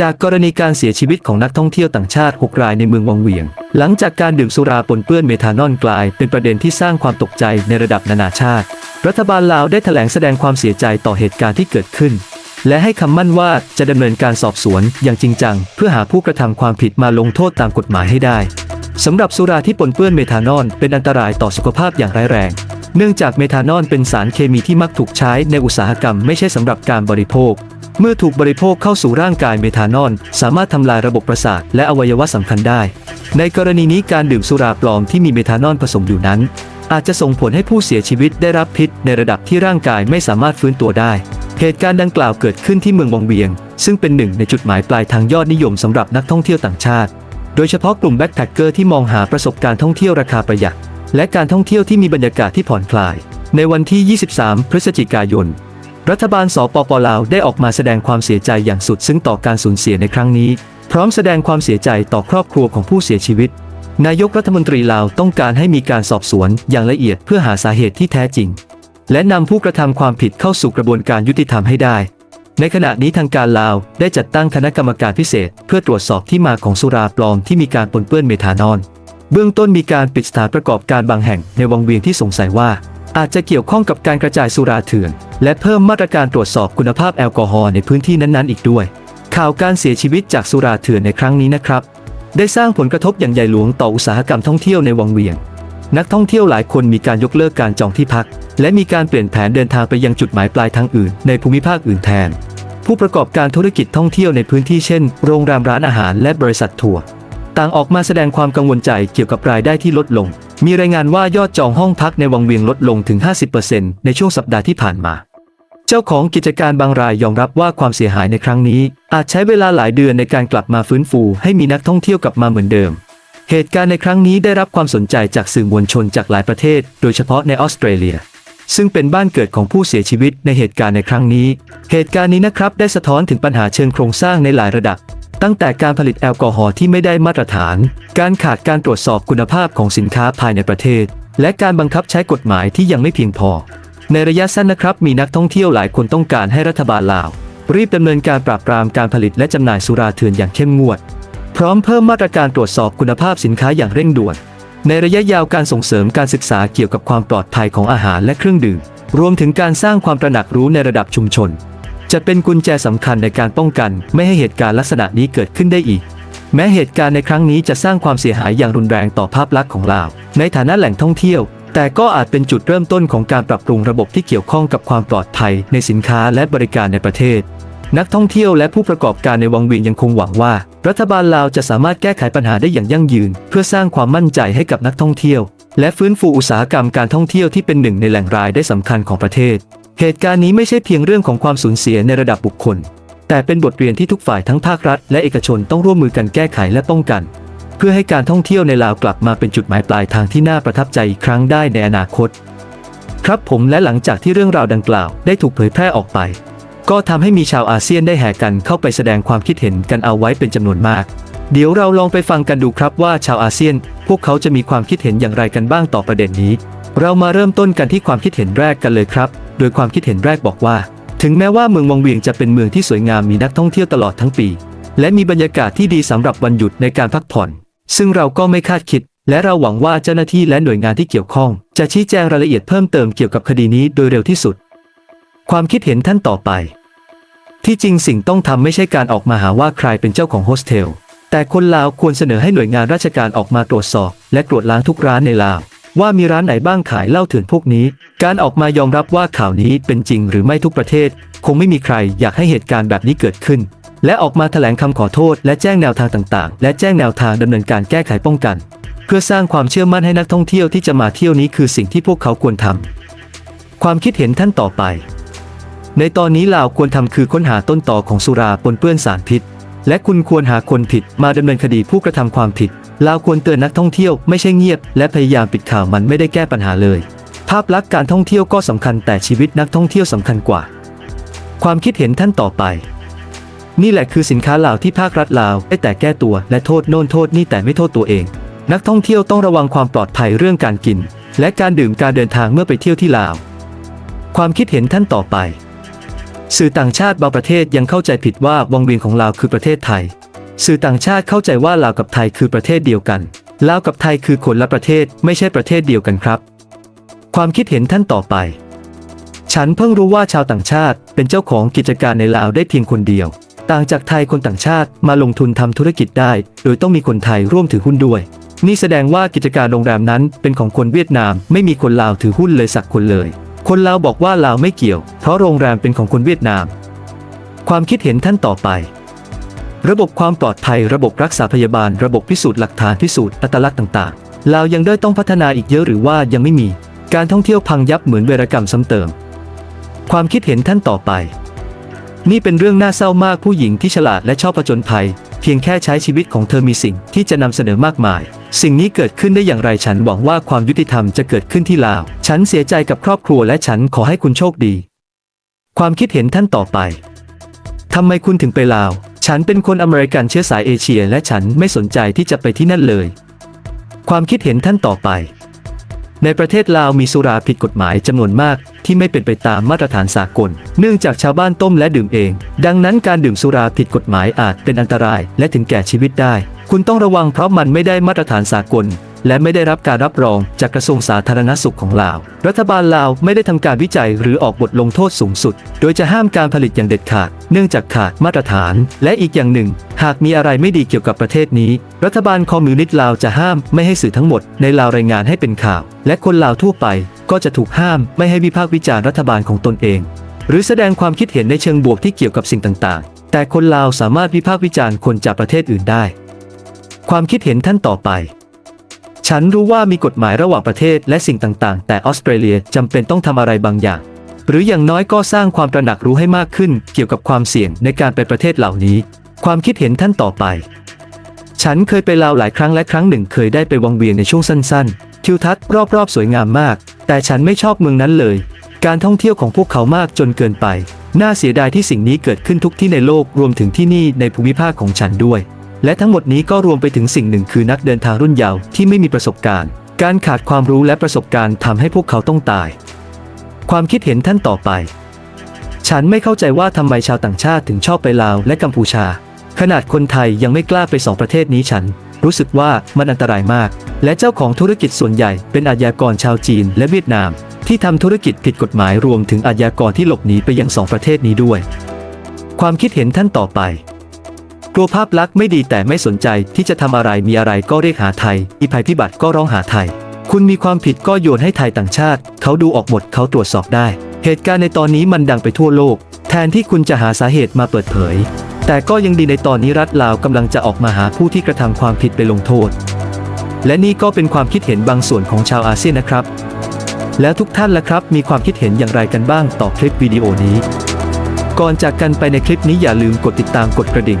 จากกรณีการเสียชีวิตของนักท่องเที่ยวต่างชาติ 6 รายในเมืองวังเวียง หลังจากการดื่มสุราปนเปื้อนเมทานอลกลาย เป็นประเด็นที่สร้างความตกใจในระดับนานาชาติ รัฐบาลลาวได้แถลงแสดงความเสียใจต่อเหตุการณ์ที่เกิดขึ้น และให้คำมั่นว่าจะดำเนินการสอบสวนอย่างจริงจัง เพื่อหาผู้กระทำความผิดมาลงโทษตามกฎหมายให้ได้สำหรับสุราที่ปนเปื้อนเมทานอลเป็นอันตรายต่อสุขภาพอย่างร้ายแรง เนื่องจากเมทานอลเป็นสารเคมีที่มักถูกใช้ในอุตสาหกรรมไม่ใช่สำหรับการบริโภค เมื่อถูกบริโภคเข้าสู่ร่างกายเมทานอลสามารถทำลายระบบประสาทและอวัยวะสำคัญได้ ในกรณีนี้การดื่มสุราปลอมที่มีเมทานอลผสมอยู่นั้น อาจจะส่งผลให้ผู้เสียชีวิตได้รับพิษในระดับที่ร่างกายไม่สามารถฟื้นตัวได้ เหตุการณ์ดังกล่าวเกิดขึ้นที่เมืองวังเวียง ซึ่งเป็นหนึ่งในจุดหมายปลายทางยอดนิยมสำหรับนักท่องเที่ยวต่างชาติ โดยเฉพาะกลุ่มแบ็คแพคเกอร์ที่มองหาประสบการณ์ท่องเที่ยวราคาประหยัดและการท่องเที่ยวที่มีบรรยากาศที่ผ่อนคลาย ในวันที่ 23 พฤศจิกายน รัฐบาลสปปลาวได้ออกมาแสดงความเสียใจอย่างสุดซึ้งต่อการสูญเสียในครั้งนี้ พร้อมแสดงความเสียใจต่อครอบครัวของผู้เสียชีวิต นายกรัฐมนตรีลาวต้องการให้มีการสอบสวนอย่างละเอียดเพื่อหาสาเหตุที่แท้จริง และนำผู้กระทำความผิดเข้าสู่กระบวนการยุติธรรมให้ได้ ในขณะนี้ทางการลาวได้จัดตั้งคณะกรรมการพิเศษ เพื่อตรวจสอบที่มาของสุราปลอมที่มีการปนเปื้อนเมทานอลเบื้องต้นมีการปิดสถานประกอบการบางแห่งในวังเวียงที่สงสัยว่า อาจจะเกี่ยวข้องกับการกระจายสุราเถื่อน และเพิ่มมาตรการตรวจสอบคุณภาพแอลกอฮอล์ในพื้นที่นั้นๆ อีกด้วย ข่าวการเสียชีวิตจากสุราเถื่อนในครั้งนี้นะครับ ได้สร้างผลกระทบอย่างใหญ่หลวงต่ออุตสาหกรรมท่องเที่ยวในวังเวียง นักท่องเที่ยวหลายคนมีการยกเลิกการจองที่พัก และมีการเปลี่ยนแผนเดินทางไปยังจุดหมายปลายทางอื่น ในภูมิภาคอื่นแทน ผู้ประกอบการธุรกิจท่องเที่ยวในพื้นที่เช่น โรงแรมร้านอาหารและบริษัททัวร์ต่างออกมาแสดงความกังวลใจเกี่ยวกับรายได้ที่ลดลง มีรายงานว่ายอดจองห้องพักในวังเวียงลดลงถึง 50%ในช่วงสัปดาห์ที่ผ่านมา เจ้าของกิจการบางรายยอมรับว่าความเสียหายในครั้งนี้ อาจใช้เวลาหลายเดือนในการกลับมาฟื้นฟูให้มีนักท่องเที่ยวกลับมาเหมือนเดิม เหตุการณ์ในครั้งนี้ได้รับความสนใจจากสื่อมวลชนจากหลายประเทศ โดยเฉพาะในออสเตรเลีย ซึ่งเป็นบ้านเกิดของผู้เสียชีวิตในเหตุการณ์ในครั้งนี้ เหตุการณ์นี้นะครับได้สะท้อนถึงปัญหาเชิงโครงสร้างในหลายระดับ ตั้งแต่การผลิตแอลกอฮอล์ที่ไม่ได้มาตรฐาน การขาดการตรวจสอบคุณภาพของสินค้าภายในประเทศ และการบังคับใช้กฎหมายที่ยังไม่เพียงพอ ในระยะสั้นนะครับ มีนักท่องเที่ยวหลายคนต้องการให้รัฐบาลลาว รีบดำเนินการปราบปรามการผลิตและจำหน่ายสุราเถื่อนอย่างเข้มงวด พร้อมเพิ่มมาตรการตรวจสอบคุณภาพสินค้าอย่างเร่งด่วน ในระยะยาวการส่งเสริมการศึกษาเกี่ยวกับความปลอดภัยของอาหารและเครื่องดื่มรวมถึงการสร้างความตระหนักรู้ในระดับชุมชน จะเป็นกุญแจสำคัญในการป้องกัน ไม่ให้เหตุการณ์ลักษณะนี้เกิดขึ้นได้อีก แม้เหตุการณ์ในครั้งนี้จะสร้างความเสียหายอย่างรุนแรงต่อภาพลักษณ์ของลาว ในฐานะแหล่งท่องเที่ยว แต่ก็อาจเป็นจุดเริ่มต้นของการปรับปรุงระบบที่เกี่ยวข้องกับความปลอดภัยในสินค้าและบริการในประเทศ นักท่องเที่ยวและผู้ประกอบการในวังเวียงยังคงหวังว่า รัฐบาลลาวจะสามารถแก้ไขปัญหาได้อย่างยั่งยืน เพื่อสร้างความมั่นใจให้กับนักท่องเที่ยว และฟื้นฟูอุตสาหกรรมการท่องเที่ยวที่เป็นหนึ่งในแหล่งรายได้สำคัญของประเทศ เหตุการณ์นี้ไม่ใช่เพียงเรื่องของความสูญเสียในระดับบุคคล แต่เป็นบทเรียนที่ทุกฝ่ายทั้งภาครัฐและเอกชนต้องร่วมมือกันแก้ไขและป้องกัน เพื่อให้การท่องเที่ยวในลาวกลับมาเป็นจุดหมายปลายทางที่น่าประทับใจอีกครั้งได้ในอนาคต ครับผมและหลังจากที่เรื่องราวดังกล่าวได้ถูกเผยแพร่ออกไป ก็ทำให้มีชาวอาเซียนได้แห่กันเข้าไปแสดงความคิดเห็นกันเอาไว้เป็นจำนวนมาก เดี๋ยวเราลองไปฟังกันดูครับว่าชาวอาเซียน พวกเขาจะมีความคิดเห็นอย่างไรกันบ้างต่อประเด็นนี้ เรามาเริ่มต้นกันที่ความคิดเห็นแรกกันเลยครับ โดยความคิดเห็นแรกบอกว่า ถึงแม้ว่าเมืองวังเวียงจะเป็นเมืองที่สวยงามมีนักท่องเที่ยวตลอดทั้งปี และมีบรรยากาศที่ดีสำหรับวันหยุดในการพักผ่อน ซึ่งเราก็ไม่คาดคิด และเราหวังว่าเจ้าหน้าที่และหน่วยงานที่เกี่ยวข้อง จะชี้แจงรายละเอียดเพิ่มเติมเกี่ยวกับคดีนี้โดยเร็วที่สุด ความคิดเห็นท่านต่อไป ที่จริงสิ่งต้องทำไม่ใช่การออกมาหาว่าใครเป็นเจ้าของโฮสเทลแต่คนลาวควรเสนอให้หน่วยงานราชการออกมาตรวจสอบ และตรวจล้างทุกร้านในลาว ว่ามีร้านไหนบ้างขายเหล้าเถื่อนพวกนี้ การออกมายอมรับว่าข่าวนี้เป็นจริงหรือไม่ทุกประเทศ คงไม่มีใครอยากให้เหตุการณ์แบบนี้เกิดขึ้น และออกมาแถลงคำขอโทษ และแจ้งแนวทางต่างๆ และแจ้งแนวทางดำเนินการแก้ไขป้องกัน เพื่อสร้างความเชื่อมั่นให้นักท่องเที่ยวที่จะมาเที่ยวนี้คือสิ่งที่พวกเขาควรทำความคิดเห็นท่านต่อไป ในตอนนี้ลาวควรทำคือค้นหาต้นต่อของสุราปนเปื้อนสารพิษ และคุณควรหาคนผิดมาดำเนินคดีผู้กระทำความผิดลาวควรเตือนนักท่องเที่ยวไม่ใช่เงียบ และพยายามปิดข่าวมันไม่ได้แก้ปัญหาเลย ภาพลักษณ์การท่องเที่ยวก็สำคัญแต่ชีวิตนักท่องเที่ยวสำคัญกว่า ความคิดเห็นท่านต่อไปนี่แหละคือสินค้าลาวที่ภาครัฐลาวได้แต่แก้ตัวและโทษโน่นโทษนี่แต่ไม่โทษตัวเอง นักท่องเที่ยวต้องระวังความปลอดภัยเรื่องการกิน และการดื่มการเดินทางเมื่อไปเที่ยวที่ลาว ความคิดเห็นท่านต่อไป สื่อต่างชาติบางประเทศยังเข้าใจผิดว่าวงเวียงของลาวคือประเทศไทย สื่อต่างชาติเข้าใจว่าลาวกับไทยคือประเทศเดียวกัน ลาวกับไทยคือคนละประเทศไม่ใช่ประเทศเดียวกันครับ ความคิดเห็นท่านต่อไป ฉันเพิ่งรู้ว่าชาวต่างชาติเป็นเจ้าของกิจการในลาวได้เพียงคนเดียว ต่างจากไทยคนต่างชาติมาลงทุนทำธุรกิจได้ โดยต้องมีคนไทยร่วมถือหุ้นด้วย นี่แสดงว่ากิจการโรงแรมนั้นเป็นของคนเวียดนาม ไม่มีคนลาวถือหุ้นเลยสักคนเลย คนลาวบอกว่าลาวไม่เกี่ยว เพราะโรงแรมเป็นของคนเวียดนาม ความคิดเห็นท่านต่อไป ระบบความปลอดภัย ระบบรักษาพยาบาล ระบบพิสูจน์หลักฐานพิสูจน์อัตลักษณ์ต่างๆลาวยังได้ต้องพัฒนาอีกเยอะหรือว่ายังไม่มี การท่องเที่ยวพังยับเหมือนเวรกรรมซ้ำเติม ความคิดเห็นท่านต่อไป นี่เป็นเรื่องน่าเศร้ามากผู้หญิงที่ฉลาดและชอบผจญภัย เพียงแค่ใช้ชีวิตของเธอมีสิ่งที่จะนำเสนอมากมาย สิ่งนี้เกิดขึ้นได้อย่างไรฉันหวังว่าความยุติธรรมจะเกิดขึ้นที่ลาว ฉันเสียใจกับครอบครัวและฉันขอให้คุณโชคดี ความคิดเห็นท่านต่อไปทำไมคุณถึงไปลาว ฉันเป็นคนอเมริกันเชื้อสายเอเชีย และฉันไม่สนใจที่จะไปที่นั่นเลย ความคิดเห็นท่านต่อไป ในประเทศลาวมีสุราผิดกฎหมายจำนวนมาก ที่ไม่เป็นไปตามมาตรฐานสากล เนื่องจากชาวบ้านต้มและดื่มเอง ดังนั้นการดื่มสุราผิดกฎหมายอาจเป็นอันตรายและถึงแก่ชีวิตได้ คุณต้องระวังเพราะมันไม่ได้มาตรฐานสากล และไม่ได้รับการรับรองจากกระทรวงสาธารณสุขของลาว รัฐบาลลาวไม่ได้ทำการวิจัยหรือออกบทลงโทษสูงสุด โดยจะห้ามการผลิตอย่างเด็ดขาด เนื่องจากขาดมาตรฐาน และอีกอย่างหนึ่ง หากมีอะไรไม่ดีเกี่ยวกับประเทศนี้ รัฐบาลคอมมิวนิสต์ลาวจะห้ามไม่ให้สื่อทั้งหมดในลาวรายงานให้เป็นข่าว และคนลาวทั่วไป ก็จะถูกห้ามไม่ให้วิพากษ์วิจารณ์รัฐบาลของตนเอง หรือแสดงความคิดเห็นในเชิงบวกที่เกี่ยวกับสิ่งต่างๆ แต่คนลาวสามารถวิพากษ์วิจารณ์คนจากประเทศอื่นได้ ความคิดเห็นท่านต่อไป ฉันรู้ว่ามีกฎหมายระหว่างประเทศและสิ่งต่างๆ แต่ออสเตรเลียจำเป็นต้องทำอะไรบางอย่าง หรืออย่างน้อยก็สร้างความตระหนักรู้ให้มากขึ้น เกี่ยวกับความเสี่ยงในการไปประเทศเหล่านี้ ความคิดเห็นท่านต่อไป ฉันเคยไปลาวหลายครั้งและครั้งหนึ่งเคยได้ไปวังเวียงในช่วงสั้น ๆ ทิวทัศน์รอบๆ สวยงามมาก แต่ฉันไม่ชอบเมืองนั้นเลย การท่องเที่ยวของพวกเขามากจนเกินไป น่าเสียดายที่สิ่งนี้เกิดขึ้นทุกที่ในโลกรวมถึงที่นี่ในภูมิภาคของฉันด้วย และทั้งหมดนี้ก็รวมไปถึงสิ่งหนึ่งคือนักเดินทางรุ่นเยาว์ที่ไม่มีประสบการณ์ การขาดความรู้และประสบการณ์ทำให้พวกเขาต้องตาย ความคิดเห็นท่านต่อไป ฉันไม่เข้าใจว่าทำไมชาวต่างชาติถึงชอบไปลาวและกัมพูชา ขนาดคนไทยยังไม่กล้าไปสองประเทศนี้ฉัน รู้สึกว่ามันอันตรายมาก และเจ้าของธุรกิจส่วนใหญ่เป็นอาญากรชาวจีนและเวียดนาม ที่ทำธุรกิจผิดกฎหมายรวมถึงอาญากรที่หลบหนีไปยังสองประเทศนี้ด้วย ความคิดเห็นท่านต่อไป กลัวภาพลักษณ์ไม่ดีแต่ไม่สนใจที่จะทำอะไรมีอะไรก็เรียกหาไทยอีภัยพิบัติก็ร้องหาไทย คุณมีความผิดก็โยนให้ไทยต่างชาติ เขาดูออกหมดเขาตรวจสอบได้ เหตุการณ์ในตอนนี้มันดังไปทั่วโลก แทนที่คุณจะหาสาเหตุมาเปิดเผย แต่ก็ยังดีในตอนนี้รัฐลาวกำลังจะออกมาหาผู้ที่กระทำความผิดไปลงโทษ และนี่ก็เป็นความคิดเห็นบางส่วนของชาวอาเซียนนะครับ แล้วทุกท่านล่ะครับมีความคิดเห็นอย่างไรกันบ้างต่อคลิปวิดีโอนี้ ก่อนจากกันไปในคลิปนี้อย่าลืมกดติดตามกดกระดิ่ง